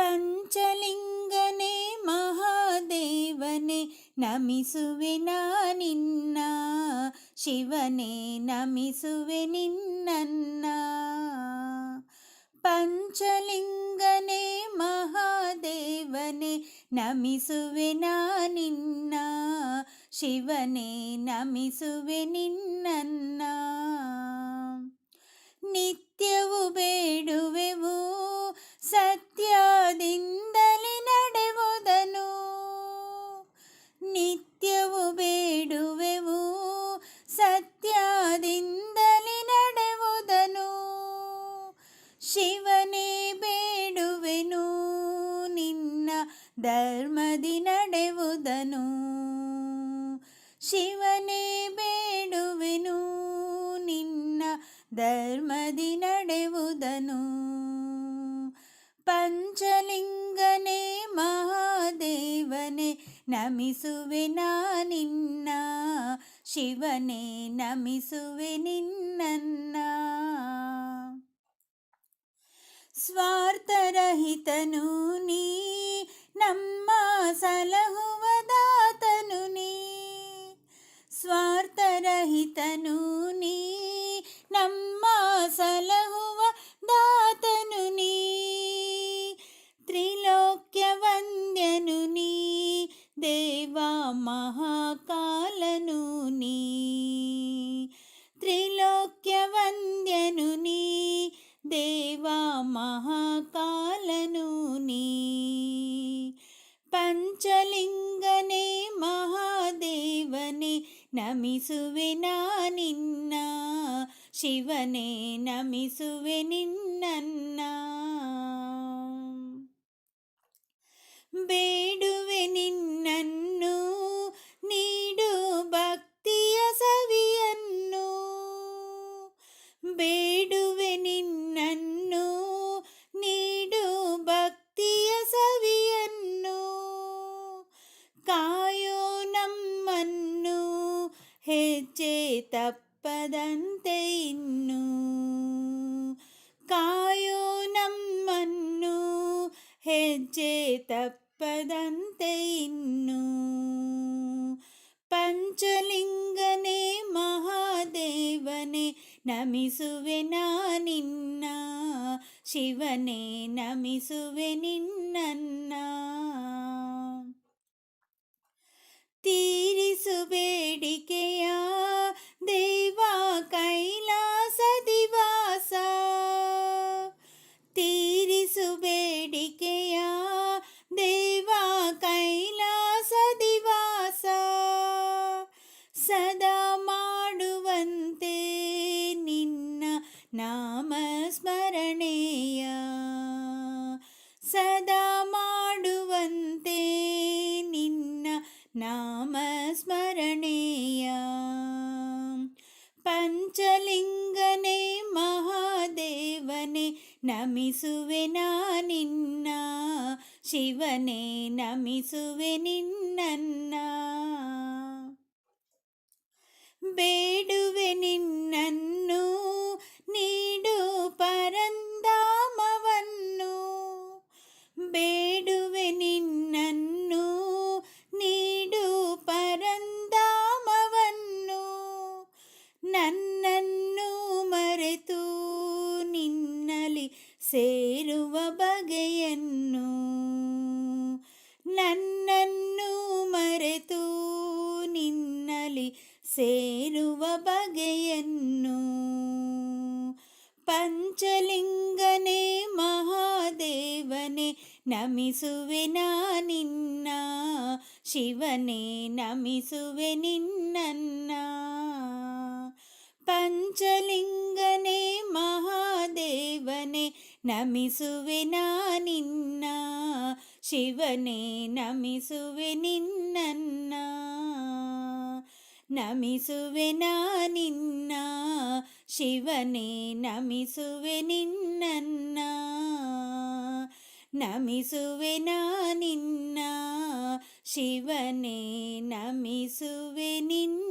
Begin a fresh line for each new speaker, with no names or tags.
ಪಂಚಲಿಂಗನೇ ಮಹಾದೇವನೇ, ನಮಿಸುವೆ ನಿನ್ನ. ಶಿವನೇ, ನಮಿಸುವೆ ನಿನ್ನ ಪಂಚಲಿಂಗನೇ ಮಹಾದೇವನೇ, ನಮಿಸುವೆ ನಿನ್ನ. ಶಿವನೇ, ನಮಿಸುವೆ ನಿನ್ನ ನಿತ್ಯವು ಬೇಡುವೆವು ಸತ್ಯದಿಂದಲೇ ನಡೆವುದನು. ಶಿವನೇ ಬೇಡುವೆನು, ನಿನ್ನ ಧರ್ಮದಿ ನಡೆವುದನು. ಶಿವನೇ ಬೇಡುವೆನು, ನಿನ್ನ ಧರ್ಮದಿ ನಡೆವುದನು. ಪಂಚಲಿಂಗನೇ ಮಹಾದೇವನೇ, ನಮಿಸುವೆ ನಿನ್ನ ಶಿವನೇ ನಮಿಸುವೆ ನಿನ್ನನ್ನ ಸ್ವಾರ್ಥರಹಿತನು ನೀ ನಮ್ಮ ಸಲಹುವ ದಾತನು ನೀ ಸ್ವಾರ್ಥರಹಿತನು ನೀ ನಮ್ಮ ಸಲಹುವ ದಾತನು ನೀ ತ್ರಿಲೋಕ್ಯ ವಂದ್ಯನು ನೀ ದೇವ ಮಹಾಕಾಲನು ದೇವ ಮಹಾಕಾಲನು ನೀ ಪಂಚಲಿಂಗನೇ ಮಹಾದೇವನೇ ನಮಿಸುವೆ ನಿನ್ನ ಶಿವನೇ ನಮಿಸುವೆ ನಿನ್ನನ್ನ ಬೇಡುವೆ ಹೆಜ್ಜೆ ತಪ್ಪದಂತೆ ಇನ್ನು ಕಾಯೋ ನಮ್ಮನ್ನು ಹೆಜ್ಜೆ ತಪ್ಪದಂತೆ ಇನ್ನು ಪಂಚಲಿಂಗನೇ ಮಹಾದೇವನೇ ನಮಿಸುವೆ ನಿನ್ನ ಶಿವನೇ ನಮಿಸುವೆ ನಿನ್ನನ್ನ ಸದಾ ಮಾಡುವಂತೆ ನಿನ್ನ ನಾಮ ಸ್ಮರಣೆಯ ಸದಾ ಮಾಡುವಂತೆ ನಿನ್ನ ನಾಮ ಸ್ಮರಣೆಯ ಪಂಚಲಿಂಗನೇ ಮಹಾದೇವನೇ, ನಮಿಸುವೆ ನಿನ್ನ. ಶಿವನೇ, ನಮಿಸುವೆ ನಿನ್ನನ್ನ. ಸೇರುವ ಬಗೆಯನ್ನು. ಪಂಚಲಿಂಗನೇ ಮಹಾದೇವನೇ, ನಮಿಸುವೆ ನಿನ್ನ. ಶಿವನೇ, ನಮಿಸುವೆ ನಿನ್ನ ಪಂಚಲಿಂಗನೇ ಮಹಾದೇವನೇ, ನಮಿಸುವೆ ನಿನ್ನ. ಶಿವನೇ, ನಮಿಸುವೆ ನಿನ್ನನ್ನ. ನಮಿಸುವೆ ನಿನ್ನ ಶಿವನೇ ನಮಿಸುವೆ ನಿನ್ನ ನಮಿಸುವೆನ ನಿನ್ನ ಶಿವನೇ ನಮಿಸುವೆ ನಿನ್ನ.